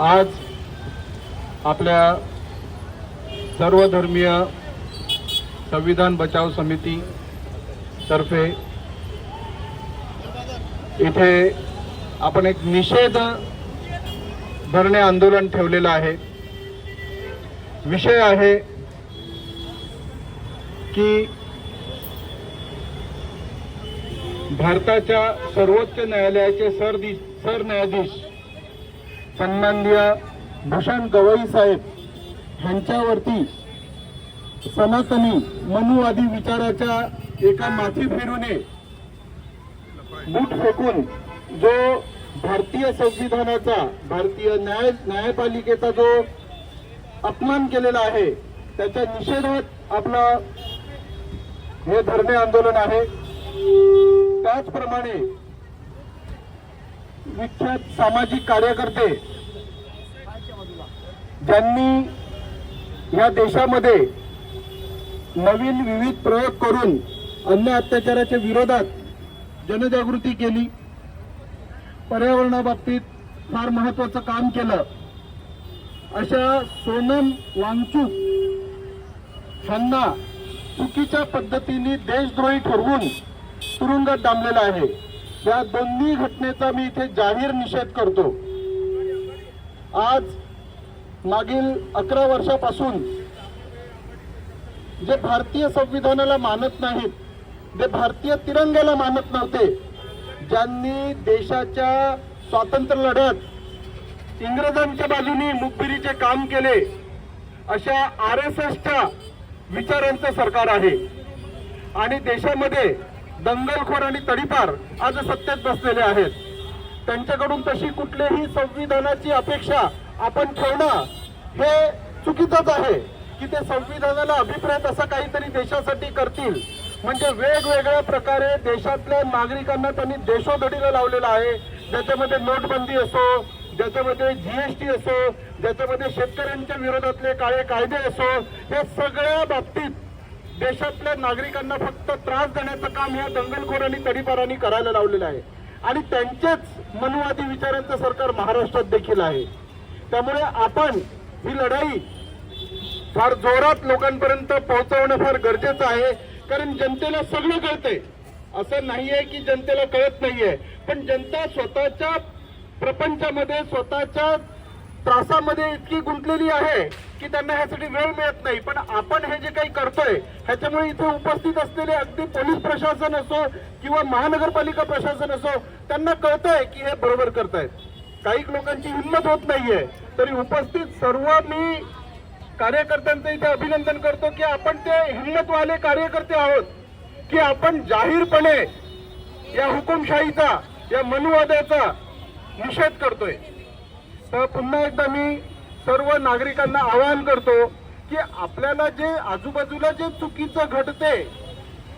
आज आपल्या सर्वधर्मीय संविधान बचाव समिती तर्फे इथे आपण एक निषेध धरणे आंदोलन ठेवलेलं आहे. विषय आहे की भारताच्या सर्वोच्च न्यायालयाचे सरदि सरन्यायाधीश सन्माननीय भूषण गवई साहेब ह्यांच्यावरती सनातनी मनुवादी विचाराच्या एका माथी फिरूने बूट फेकून जो भारतीय संविधानाचा भारतीय न्याय न्यायपालिकेचा जो अपमान केलेला आहे त्याच्या निषेधात आपला हे धरणे आंदोलन आहे. त्याचप्रमाणे विख्यात सामाजिक कार्यकर्ते ज्यांनी या देशामध्ये नवीन विविध प्रयोग करून अन्य अत्याचाराच्या विरोधात जनजागृती केली पर्यावरणाबाबतीत फार महत्वाचं काम केलं. अशा सोनम वांगचूक ह्यांना चुकीच्या पद्धतीने देशद्रोही ठरवून तुरुंगात डांबलेला आहे. या दोन्ही घटनेचा मी इथे जाहीर निषेध करतो. आज मागील अकरा वर्षापासून जे भारतीय संविधानाला मानत नाहीत जे भारतीय तिरंग्याला मानत नव्हते ज्यांनी देशाच्या स्वातंत्र्य लढ्यात इंग्रजांच्या बाजूनी मुखबिरीचे काम केले अशा आर एस एसच्या विचारांचं सरकार आहे. आणि देशामध्ये दंगलखोर आणि तडीपार आज सत्तेत बसलेले आहेत. त्यांच्याकडून तशी कुठल्याही संविधानाची अपेक्षा आपण ठेवणं हे चुकीचंच आहे की ते संविधानाला अभिप्राय असं काहीतरी देशासाठी करतील. म्हणजे वेगवेगळ्या प्रकारे देशातल्या नागरिकांना त्यांनी देशोधडीला लावलेला आहे. ज्याच्यामध्ये नोटबंदी असो ज्याच्यामध्ये जीएसटी असो ज्याच्यामध्ये शेतकऱ्यांच्या विरोधातले काळे कायदे असो हे सगळ्या बाबतीत देशातल्या नागरिकांना फक्त त्रास देण्याचं काम या दंगलखोर आणि तडीपारांनी करायला लावलेलं आहे. आणि त्यांचेच मनुवादी विचारांचं सरकार महाराष्ट्रात देखील आहे. त्यामुळे आपण ही लढाई फार जोरात लोकांपर्यंत पोहोचवणं फार गरजेचं आहे. कारण जनतेला सगळं कळतंय. असं नाहीये की जनतेला कळत नाहीये. पण जनता स्वतःच्या प्रपंचामध्ये स्वतःच्या त्रासामध्ये इतकी गुंतलेली आहे की त्यांना ह्यासाठी वेळ मिळत नाही. पण आपण हे जे काही करतोय ह्याच्यामुळे इथे उपस्थित असलेले अगदी पोलीस प्रशासन असो किंवा महानगरपालिका प्रशासन असो त्यांना कळतंय की हे बरोबर करतायत. काही लोकांची हिंमत होत नाहीये. तरी उपस्थित सर्व मी कार्यकर्त्यांचं इथे अभिनंदन करतो की आपण ते हिंमतवाले कार्यकर्ते आहोत की आपण जाहीरपणे या हुकुमशाहीचा या मनुवादाचा निषेध करतोय. तर पुन्हा एकदा मी सर्व नागरिकांना आवाहन करतो की आपल्याला जे आजूबाजूला जे चुकीचं घडते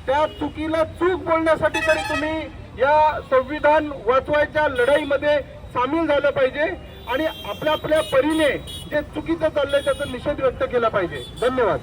त्या चुकीला चूक बोलण्यासाठी तरी तुम्ही या संविधान वाचवायच्या लढाईमध्ये सामील झालं पाहिजे आणि आपल्या आपल्या परीने जे चुकीचं चाललंय त्याचा निषेध व्यक्त केला पाहिजे. धन्यवाद.